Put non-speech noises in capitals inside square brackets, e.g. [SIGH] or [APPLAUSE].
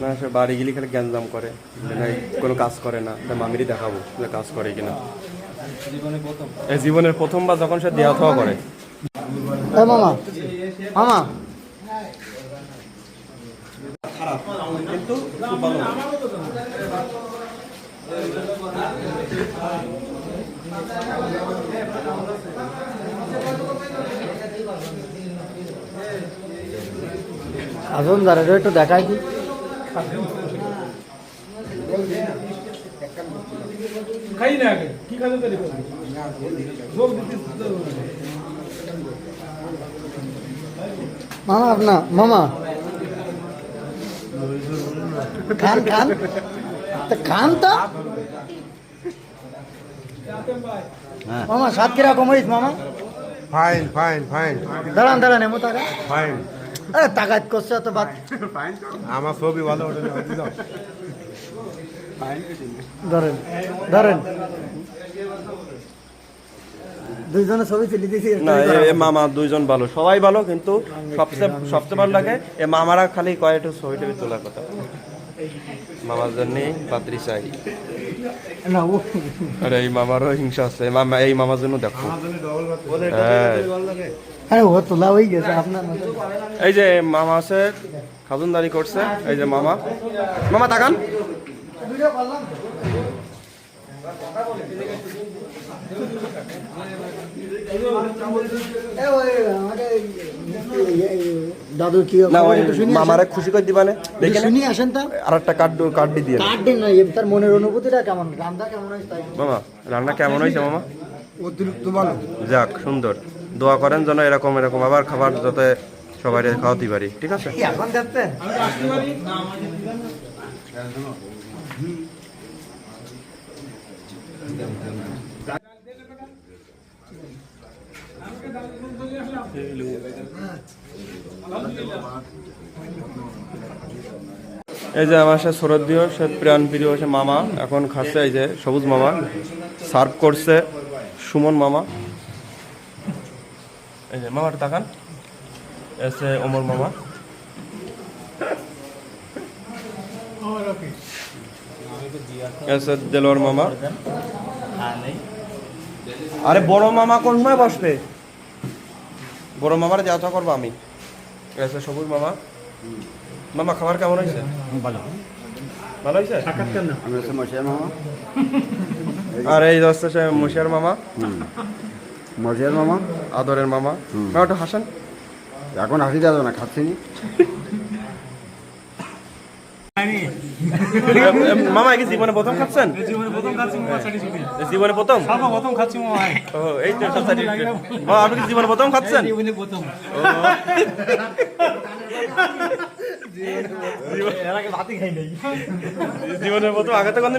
না? সে বাড়ি গেলে খালি গ্যাঞ্জাম করে। যে কোনো কাজ করে না। মামিরই দেখাবো যে কাজ করে কিনা। এই জীবনের প্রথমবার যখন সে দেওয়া থাওয়া করে। মামা। মামা। খারাপ। কিন্তু ভালো। আসুন দাঁড়া একটু দেখাই দি। খাই না আগে। কি খাবে মামা আপনা মামা। খান খান। তা খান তো? মামা সাত কীরকম হইস মামা? ফাইন ফাইন ফাইন দাঁড়ান দাঁড়ান এমন টাকা ফাইন আরে তাকাত করছে তো বাদ। আমার ছবি ভালো? ধরেন ধরেন। দুইজনে ছবি তুলি দিয়েছি না এ- মামা দুইজন ভালো সবাই ভালো কিন্তু সবচেয়ে সবচেয়ে ভালো লাগে এ মামারা খালি কয় একটু ছবি টবি তোলার কথা। মামার জন্যই পাত্রী চাই। আর এই মামারও হিংসা আছে। মামা এই মামার জন্য দেখো। হ্যাঁ। আরে ও তোলা হয়ে গেছে আপনার এই যে মামা আছে খাজুনদারি করছে এই যে মামা। মামা তাকান। কি মামারে খুশি করে দিবানে দেখে শুনি আসেন তা। আর একটা কার্ড কার্ড দিয়ে তার মনের অনুভূতিটা কেমন? রান্না কেমন হয়েছে মামা রান্না কেমন হয়েছে মামা? অতিরিক্ত ভালো। যাক সুন্দর। দোয়া করেন যেন এরকম এরকম আবার খাবার যাতে সবাই খাওয়াতে পারি ঠিক আছে? এখন দেখছেন এই যে আমার সে শরদীয় সে প্রাণ প্রিয় সে মামা, এখন খাচ্ছে এই যে সবুজ মামা, সার্ভ করছে সুমন মামা। এই যে মামাটা তাকান এসে ওমর মামা। এসে দেলোয়ার মামা। আরে বড় মামা কোন সময় বসবে? বড় মামার যাওয়া করব আমি। এসে সবুজ মামা। মামা খাবার কেমন হয়েছে? ভালো। ভালো হয়েছে? আর এই সে মুশিয়ার মামা। মশিয়ার মামা। আদরের মামা। মামা একটু হাসান? এখন হাসি যাবে না খাচ্ছি নি। এম, এম, মামা কি জীবনে প্রথম খাচ্ছেন? জীবনে প্রথম খাচ্ছি সার্টিফিকেট জীবনে প্রথম? খাচ্ছি মোবাইল ও এই তো সব মামা আপনি কি জীবনে প্রথম খাচ্ছেন? জীবনে প্রথম। [LAUGHS] জীবনে প্রথম আগে তো কোনদিন